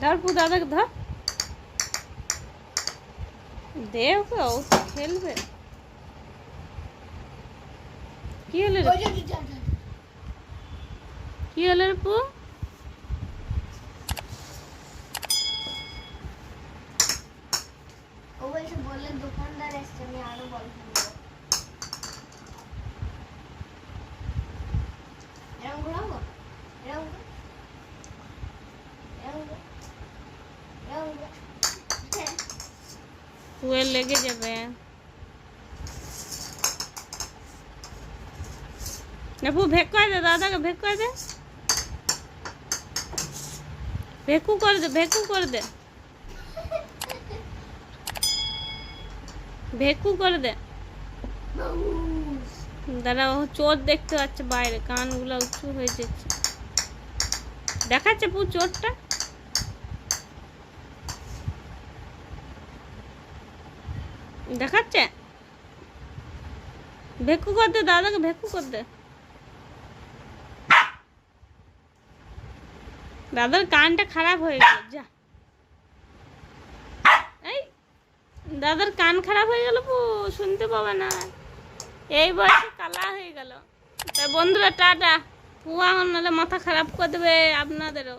ধর পু দাদাকে ধর। দে ওকে ও খেলবে। কি হলো। কি হলো পু? ও বলছে বললেন দোকানদার এসছে আমি আরও বল পুয়ের লেগে যাবে। না পু ভেক করে দে, দাদাকে ভেক করে দে। ভেকু করে দে, ভেকু করে দে। ভেকু করে দে। দাদা, ও চোর দেখতে পাচ্ছে বাইরে, কানগুলো উঁচু হয়ে যাচ্ছে। দেখাচ্ছে পু চোরটা। দেখাচ্ছে? ভেকু কর দে, দাদাকে ভেকু কর দে। দাদার কানটা খারাপ হয়ে গেল, যা। এই, দাদার কান খারাপ হয়ে গেল শুনতে পাবে না। এই বয়সে কালা হয়ে গেল। তা বন্ধুরা, টাটা। পুয়া নাহলে মাথা খারাপ করে দেবে আপনাদেরও।